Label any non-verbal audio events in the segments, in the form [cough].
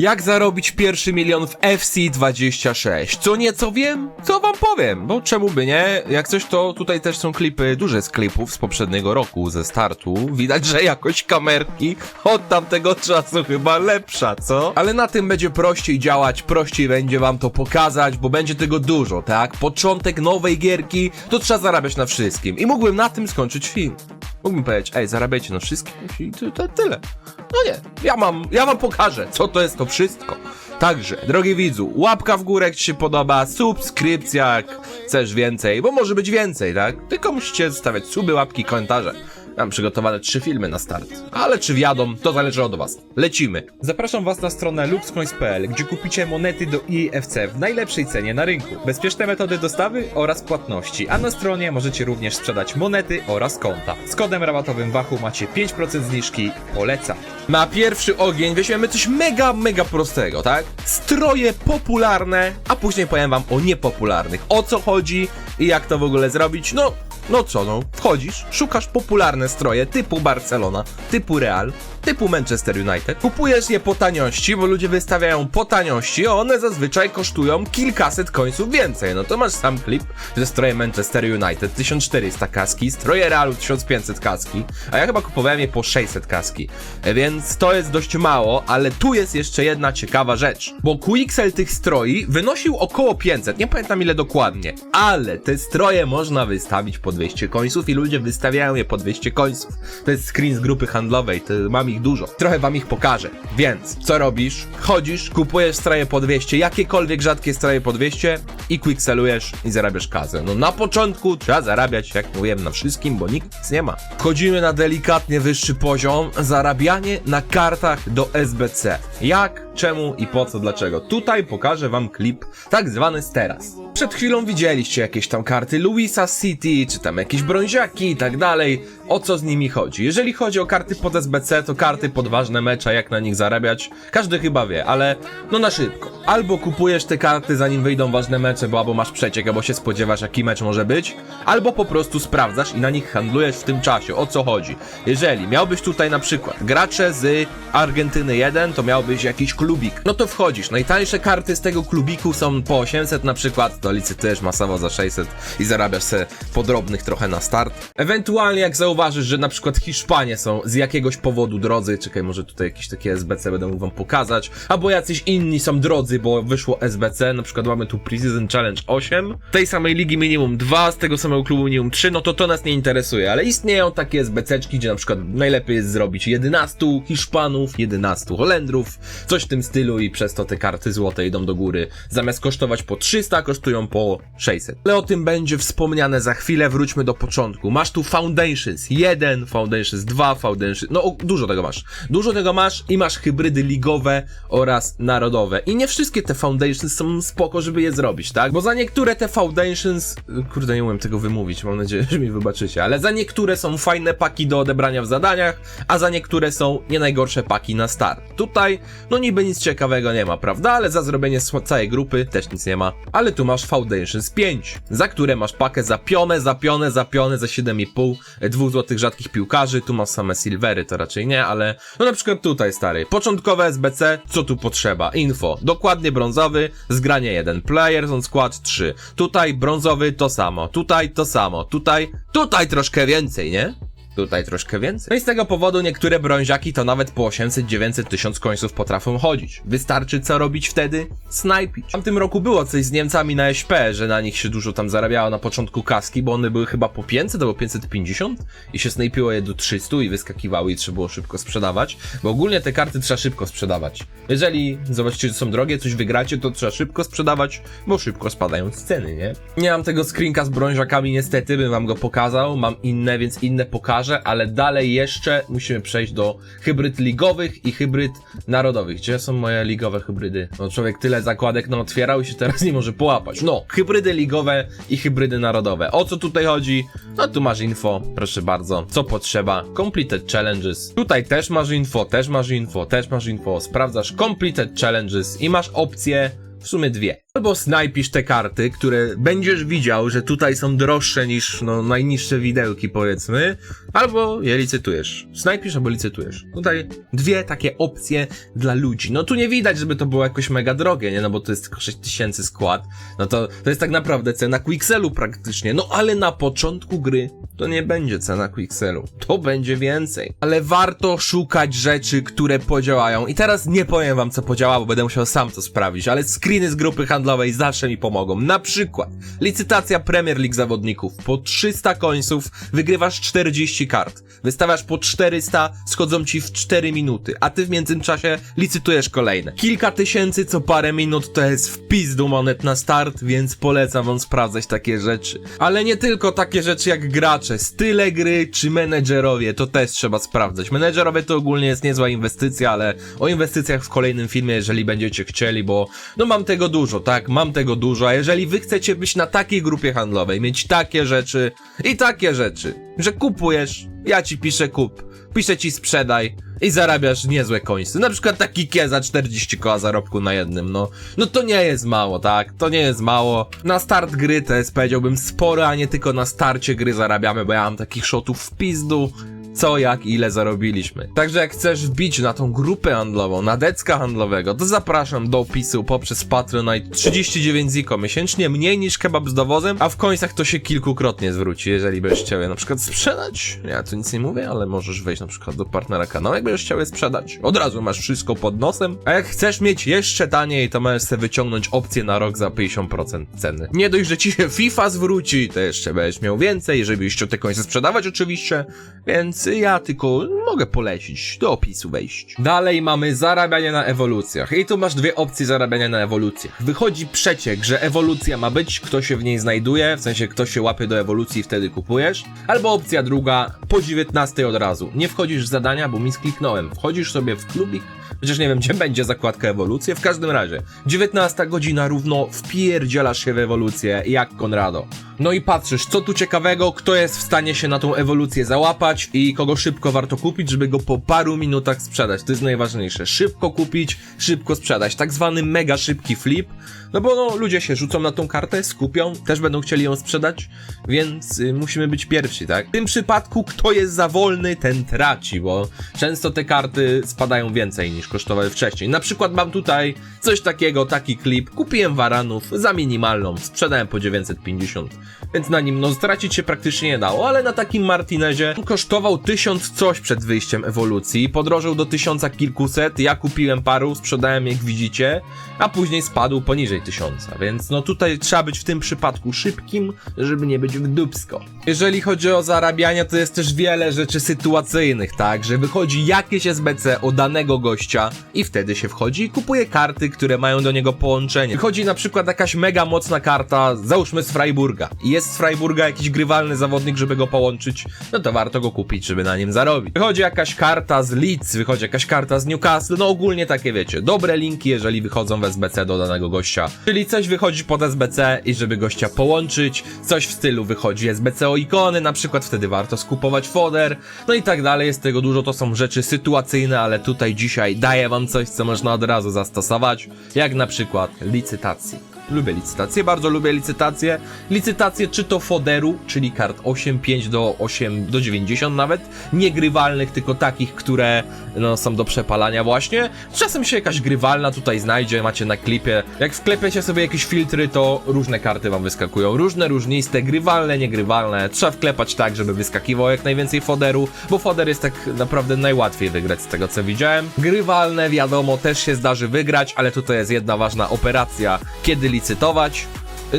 Jak zarobić pierwszy milion w FC26? Co nieco wiem, co wam powiem, bo czemu by nie? Jak coś to tutaj też są klipy, duże z klipów z poprzedniego roku, ze startu. Widać, że jakość kamerki od tamtego czasu chyba lepsza, co? Ale na tym będzie prościej działać, prościej będzie wam to pokazać, bo będzie tego dużo, tak? Początek nowej gierki, to trzeba zarabiać na wszystkim. I mógłbym na tym skończyć film. Mógłbym powiedzieć, ej, zarabiajcie na wszystkim i to, to tyle. No nie, ja mam, ja wam pokażę, co to jest to wszystko. Także, drogi widzu, łapka w górę, jak ci się podoba, subskrypcja, jak chcesz więcej, bo może być więcej, tak? Tylko musicie zostawiać suby, łapki, komentarze. Mam przygotowane trzy filmy na start. Ale czy wiadomo, to zależy od was. Lecimy. Zapraszam was na stronę luxcoins.pl, gdzie kupicie monety do EFC w najlepszej cenie na rynku. Bezpieczne metody dostawy oraz płatności, a na stronie możecie również sprzedać monety oraz konta. Z kodem rabatowym Wachu macie 5% zniżki. Polecam. Na pierwszy ogień weźmiemy coś mega, mega prostego, tak? Stroje popularne, a później powiem wam o niepopularnych. O co chodzi i jak to w ogóle zrobić? No, no co no, wchodzisz, szukasz popularne stroje typu Barcelona, typu Real, typu Manchester United. Kupujesz je po taniości, bo ludzie wystawiają po taniości, a one zazwyczaj kosztują kilkaset końców więcej. No to masz sam klip, że stroje Manchester United 1400 kaski, stroje Realu 1500 kaski, a ja chyba kupowałem je po 600 kaski. E, Więc to jest dość mało, ale tu jest jeszcze jedna ciekawa rzecz, bo QXL tych stroi wynosił około 500, nie pamiętam ile dokładnie, ale te stroje można wystawić po 200 końców i ludzie wystawiają je po 200 końców. To jest screen z grupy handlowej, to mam ich dużo. Trochę wam ich pokażę. Więc, co robisz? Chodzisz, kupujesz stroje po 200, jakiekolwiek rzadkie stroje po 200 i quickselujesz i zarabiasz kasę. No na początku trzeba zarabiać, jak mówiłem, na wszystkim, bo nikt nic nie ma. Wchodzimy na delikatnie wyższy poziom, zarabianie na kartach do SBC. Jak, czemu i po co, dlaczego. Tutaj pokażę wam klip tak zwany z teraz. Przed chwilą widzieliście jakieś tam karty Luisa City, czy tam jakieś brąziaki i tak dalej. O co z nimi chodzi? Jeżeli chodzi o karty pod SBC, to karty pod ważne mecze, jak na nich zarabiać, każdy chyba wie, ale no na szybko. Albo kupujesz te karty zanim wyjdą ważne mecze, bo albo masz przeciek, albo się spodziewasz jaki mecz może być, albo po prostu sprawdzasz i na nich handlujesz w tym czasie. O co chodzi? Jeżeli miałbyś tutaj na przykład gracze z Argentyny 1, to miałbyś jakiś klubik. No to wchodzisz. Najtańsze karty z tego klubiku są po 800 na przykład, to licytujesz masowo za 600 i zarabiasz se podrobnych trochę na start. Ewentualnie jak zauważysz, że na przykład Hiszpanie są z jakiegoś powodu drodzy, czekaj, może tutaj jakieś takie SBC będę mógł wam pokazać, albo jacyś inni są drodzy, bo wyszło SBC, na przykład mamy tu Precision Challenge 8, tej samej ligi minimum 2, z tego samego klubu minimum 3, no to to nas nie interesuje, ale istnieją takie SBCczki, gdzie na przykład najlepiej jest zrobić 11 Hiszpanów, 11 Holendrów, coś tym stylu i przez to te karty złote idą do góry. Zamiast kosztować po 300, kosztują po 600. Ale o tym będzie wspomniane za chwilę, wróćmy do początku. Masz tu Foundations 1, Foundations 2, Foundations... No, dużo tego masz. Dużo tego masz i masz hybrydy ligowe oraz narodowe. I nie wszystkie te Foundations są spoko, żeby je zrobić, tak? Bo za niektóre te Foundations... Kurde, nie umiem tego wymówić, mam nadzieję, [laughs] że mi wybaczycie, ale za niektóre są fajne paki do odebrania w zadaniach, a za niektóre są nie najgorsze paki na start. Tutaj, no niby nic ciekawego nie ma, prawda? Ale za zrobienie całej grupy też nic nie ma. Ale tu masz Foundations 5, za które masz pakę za pionę, za pionę, za pionę, za 7,5, e, dwóch złotych rzadkich piłkarzy, tu masz same silvery, to raczej nie, ale no na przykład tutaj, stary, początkowe SBC, co tu potrzeba? Info, dokładnie brązowy, zgranie 1, players on skład 3, tutaj brązowy to samo, tutaj to samo, tutaj, tutaj troszkę więcej, nie? Tutaj troszkę więcej. No i z tego powodu niektóre brąziaki to nawet po 800, 900, 1000 końców potrafią chodzić. Wystarczy co robić wtedy? Snajpić. W tamtym roku było coś z Niemcami na SP, że na nich się dużo tam zarabiało na początku kaski, bo one były chyba po 500 albo 550 i się snajpiło je do 300 i wyskakiwały i trzeba było szybko sprzedawać, bo ogólnie te karty trzeba szybko sprzedawać. Jeżeli zobaczycie, że są drogie, coś wygracie, to trzeba szybko sprzedawać, bo szybko spadają ceny, nie? Nie mam tego screenka z brąziakami niestety, bym wam go pokazał, mam inne, więc inne pokażę, ale dalej jeszcze musimy przejść do hybryd ligowych i hybryd narodowych. Gdzie są moje ligowe hybrydy? No człowiek tyle zakładek no otwierał i się teraz nie może połapać. No, hybrydy ligowe i hybrydy narodowe. O co tutaj chodzi? No tu masz info, proszę bardzo. Co potrzeba? Completed challenges. Tutaj też masz info, też masz info, też masz info. Sprawdzasz completed challenges i masz opcje w sumie dwie. Albo snajpisz te karty, które będziesz widział, że tutaj są droższe niż no, najniższe widełki, powiedzmy, albo je licytujesz. Snajpisz albo licytujesz. Tutaj dwie takie opcje dla ludzi. No tu nie widać, żeby to było jakoś mega drogie, nie? No bo to jest tylko 6000 skład. No to, to jest tak naprawdę cena Quixelu praktycznie. No ale na początku gry to nie będzie cena Quixelu. To będzie więcej. Ale warto szukać rzeczy, które podziałają. I teraz nie powiem wam, co podziała, bo będę musiał sam to sprawdzić, ale screeny z grupy zawsze mi pomogą. Na przykład licytacja Premier League zawodników. Po 300 końców wygrywasz 40 kart. Wystawiasz po 400, schodzą ci w 4 minuty, a ty w międzyczasie licytujesz kolejne. Kilka tysięcy co parę minut to jest wpis do monet na start, więc polecam wam sprawdzać takie rzeczy. Ale nie tylko takie rzeczy jak gracze, style gry czy menedżerowie, to też trzeba sprawdzać. Menedżerowie to ogólnie jest niezła inwestycja, ale o inwestycjach w kolejnym filmie, jeżeli będziecie chcieli, bo no mam tego dużo, tak? Mam tego dużo, a jeżeli wy chcecie być na takiej grupie handlowej, mieć takie rzeczy i takie rzeczy, że kupujesz, ja ci piszę kup, piszę ci sprzedaj i zarabiasz niezłe końce. Na przykład taki kie za 40 koła zarobku na jednym, no. No to nie jest mało, tak? To nie jest mało. Na start gry to jest powiedziałbym sporo, a nie tylko na starcie gry zarabiamy, bo ja mam takich shotów w pizdu co, jak, ile zarobiliśmy. Także jak chcesz wbić na tą grupę handlową, na decka handlowego, to zapraszam do opisu poprzez Patronite 39 ziko miesięcznie, mniej niż kebab z dowozem, a w końcach to się kilkukrotnie zwróci, jeżeli będziesz chciał je na przykład sprzedać. Ja tu nic nie mówię, ale możesz wejść na przykład do partnera kanału, jak będziesz chciał je sprzedać. Od razu masz wszystko pod nosem, a jak chcesz mieć jeszcze taniej, to możesz sobie wyciągnąć opcję na rok za 50% ceny. Nie dość, że ci się FIFA zwróci, to jeszcze będziesz miał więcej, jeżeli chciał te końce sprzedawać oczywiście, więc ja tylko mogę polecić do opisu wejść. Dalej mamy zarabianie na ewolucjach. I tu masz dwie opcje zarabiania na ewolucjach. Wychodzi przeciek, że ewolucja ma być, kto się w niej znajduje, w sensie kto się łapie do ewolucji, wtedy kupujesz. Albo opcja druga, po 19 od razu. Nie wchodzisz w zadania, bo mi skliknąłem. Wchodzisz sobie w klubik, Chociaż nie wiem, gdzie będzie zakładka ewolucje. W każdym razie, 19 godzina równo wpierdzielasz się w ewolucję, jak Konrado. No i patrzysz, co tu ciekawego, kto jest w stanie się na tą ewolucję załapać i kogo szybko warto kupić, żeby go po paru minutach sprzedać. To jest najważniejsze. Szybko kupić, szybko sprzedać. Tak zwany mega szybki flip. No bo no, ludzie się rzucą na tą kartę, skupią, też będą chcieli ją sprzedać, więc y, musimy być pierwsi, tak? W tym przypadku, kto jest za wolny, ten traci, bo często te karty spadają więcej niż kosztowały wcześniej. Na przykład mam tutaj coś takiego, taki klip. Kupiłem waranów za minimalną, sprzedałem po 950, więc na nim no stracić się praktycznie nie dało, ale na takim Martinezie kosztował 1000 coś przed wyjściem ewolucji, podrożył do 1000 kilkuset, ja kupiłem paru, sprzedałem jak widzicie, a później spadł poniżej 1000, więc no tutaj trzeba być w tym przypadku szybkim, żeby nie być w dupsko. Jeżeli chodzi o zarabianie, to jest też wiele rzeczy sytuacyjnych, tak, że wychodzi jakieś SBC o danego gościa i wtedy się wchodzi i kupuje karty, które mają do niego połączenie. Wychodzi na przykład jakaś mega mocna karta, załóżmy z Freiburga i jest z Freiburga jakiś grywalny zawodnik, żeby go połączyć, no to warto go kupić, żeby na nim zarobić. Wychodzi jakaś karta z Leeds, wychodzi jakaś karta z Newcastle, no ogólnie takie wiecie, dobre linki, jeżeli wychodzą w SBC do danego gościa. Czyli coś wychodzi pod SBC i żeby gościa połączyć, coś w stylu wychodzi SBC o ikony, na przykład wtedy warto skupować foder, no i tak dalej, jest tego dużo, to są rzeczy sytuacyjne, ale tutaj dzisiaj daję wam coś, co można od razu zastosować, jak na przykład licytacje. Lubię licytacje, bardzo lubię licytacje. Licytacje czy to foderu, czyli kart 8, 5 do 8, do 90 nawet. Niegrywalnych, tylko takich, które no, są do przepalania właśnie. Czasem się jakaś grywalna tutaj znajdzie, macie na klipie. Jak wklepiecie sobie jakieś filtry, to różne karty wam wyskakują. Różne, różniste, grywalne, niegrywalne. Trzeba wklepać tak, żeby wyskakiwało jak najwięcej foderu, bo foder jest tak naprawdę najłatwiej wygrać z tego co widziałem. Grywalne, wiadomo, też się zdarzy wygrać, ale tutaj jest jedna ważna operacja, kiedy licytować.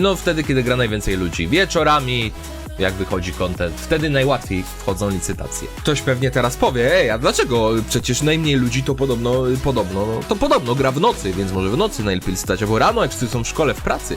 No wtedy, kiedy gra najwięcej ludzi. Wieczorami, jak wychodzi content, wtedy najłatwiej wchodzą licytacje. Ktoś pewnie teraz powie, ej, a dlaczego? Przecież najmniej ludzi to podobno, podobno, no, to podobno gra w nocy, więc może w nocy najlepiej licytać, albo rano, jak wszyscy są w szkole, w pracy.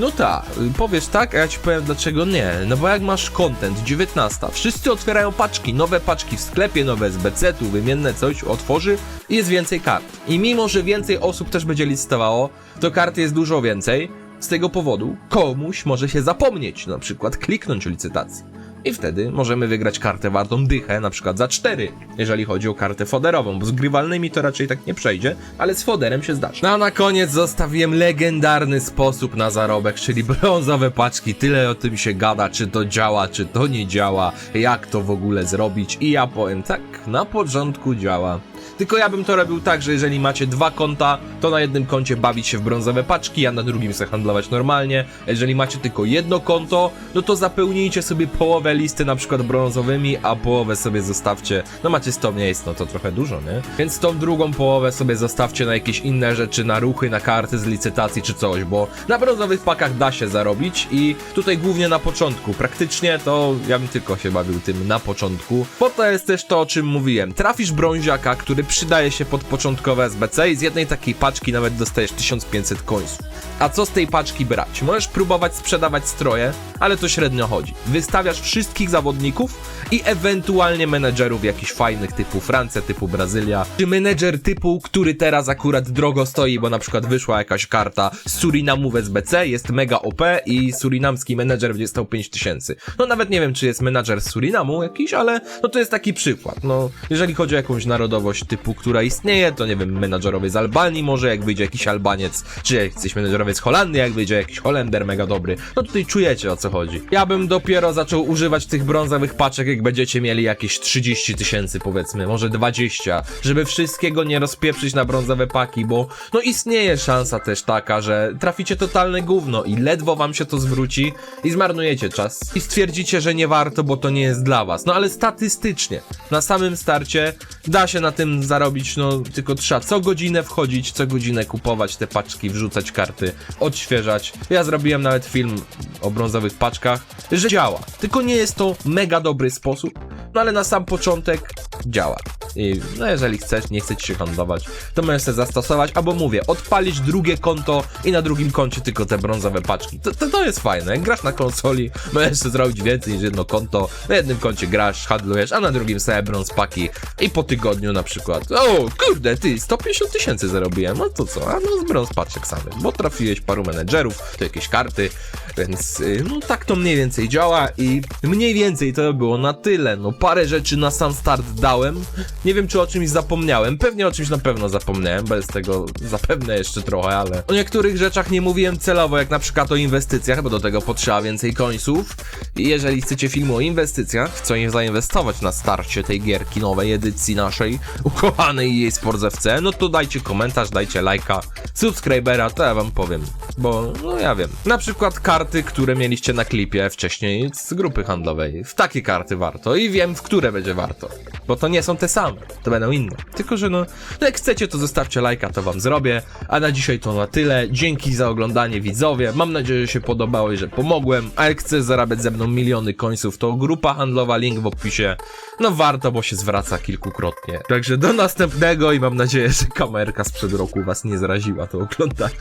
No tak, powiesz tak, a ja ci powiem dlaczego nie. No bo jak masz content, 19, wszyscy otwierają paczki, nowe paczki w sklepie, nowe SBC, tu wymienne coś otworzy i jest więcej kart. I mimo, że więcej osób też będzie licytowało, to kart jest dużo więcej, z tego powodu komuś może się zapomnieć, na przykład kliknąć o licytacji. i wtedy możemy wygrać kartę wartą dychę, na przykład za 4, jeżeli chodzi o kartę foderową, bo z grywalnymi to raczej tak nie przejdzie, ale z foderem się zdarzy. No a na koniec zostawiłem legendarny sposób na zarobek, czyli brązowe paczki. Tyle o tym się gada, czy to działa, czy to nie działa, jak to w ogóle zrobić i ja powiem tak, na początku działa. Tylko ja bym to robił tak, że jeżeli macie dwa konta, to na jednym koncie bawić się w brązowe paczki, a na drugim se handlować normalnie. Jeżeli macie tylko jedno konto, no to zapełnijcie sobie połowę listy na przykład brązowymi, a połowę sobie zostawcie. No macie 100 miejsc, no to trochę dużo, nie? Więc tą drugą połowę sobie zostawcie na jakieś inne rzeczy, na ruchy, na karty z licytacji czy coś, bo na brązowych pakach da się zarobić i tutaj głównie na początku. Praktycznie to ja bym tylko się bawił tym na początku. Po to jest też to, o czym mówiłem. Trafisz brąziaka, który przydaje się pod początkowe SBC i z jednej takiej paczki nawet dostajesz 1500 końców. A co z tej paczki brać? Możesz próbować sprzedawać stroje, ale to średnio chodzi. Wystawiasz wszystkich zawodników i ewentualnie menedżerów jakichś fajnych typu Francja, typu Brazylia, czy menedżer typu, który teraz akurat drogo stoi, bo na przykład wyszła jakaś karta Surinamu w SBC, jest mega OP i surinamski menedżer będzie stał 5000. No nawet nie wiem, czy jest menedżer z Surinamu jakiś, ale no to jest taki przykład. No, jeżeli chodzi o jakąś narodowość typu, która istnieje, to nie wiem, menadżerowie z Albanii może, jak wyjdzie jakiś Albaniec, czy jakiś menadżerowie z Holandii, jak wyjdzie jakiś Holender mega dobry, no tutaj czujecie o co chodzi. Ja bym dopiero zaczął używać tych brązowych paczek, jak będziecie mieli jakieś 30 tysięcy powiedzmy, może 20, żeby wszystkiego nie rozpieprzyć na brązowe paki, bo no istnieje szansa też taka, że traficie totalne gówno i ledwo wam się to zwróci i zmarnujecie czas i stwierdzicie, że nie warto, bo to nie jest dla was. No ale statystycznie, na samym starcie da się na tym zarobić, no tylko trzeba co godzinę wchodzić, co godzinę kupować te paczki, wrzucać karty, odświeżać. Ja zrobiłem nawet film o brązowych paczkach, że działa. Tylko nie jest to mega dobry sposób, no ale na sam początek działa. I no jeżeli chcesz, nie chcecie się handlować, to możesz sobie zastosować, albo mówię, odpalić drugie konto i na drugim koncie tylko te brązowe paczki. To, to, to jest fajne. Jak grasz na konsoli, możesz sobie zrobić więcej niż jedno konto. Na jednym koncie grasz, handlujesz, a na drugim sobie brąz paki i po tygodniu na przykład. O, kurde, ty, 150 tysięcy zarobiłem. No to co? A no z brąz paczek samych, bo trafiłeś paru menedżerów, to jakieś karty, więc y, no tak to mniej więcej działa i mniej więcej to było na tyle. No parę rzeczy na sam start dałem. Nie wiem, czy o czymś zapomniałem. Pewnie o czymś na pewno zapomniałem, bez tego zapewne jeszcze trochę, ale o niektórych rzeczach nie mówiłem celowo, jak na przykład o inwestycjach, bo do tego potrzeba więcej końców. I jeżeli chcecie filmu o inwestycjach, w co im zainwestować na starcie tej gierki, nowej edycji naszej ukochanej jej Sports FC, no to dajcie komentarz, dajcie lajka, subskrybera, to ja wam powiem, bo no ja wiem. Na przykład karty, które mieliście na klipie wcześniej z grupy handlowej. W takie karty warto i wiem, w które będzie warto. Bo to nie są te same, to będą inne. Tylko, że no, no jak chcecie, to zostawcie lajka, to wam zrobię. A na dzisiaj to na tyle. Dzięki za oglądanie, widzowie. Mam nadzieję, że się podobało i że pomogłem. A jak chcesz zarabiać ze mną miliony końców, to grupa handlowa, link w opisie. No warto, bo się zwraca kilkukrotnie. Także do następnego i mam nadzieję, że kamerka sprzed roku was nie zraziła do oglądania.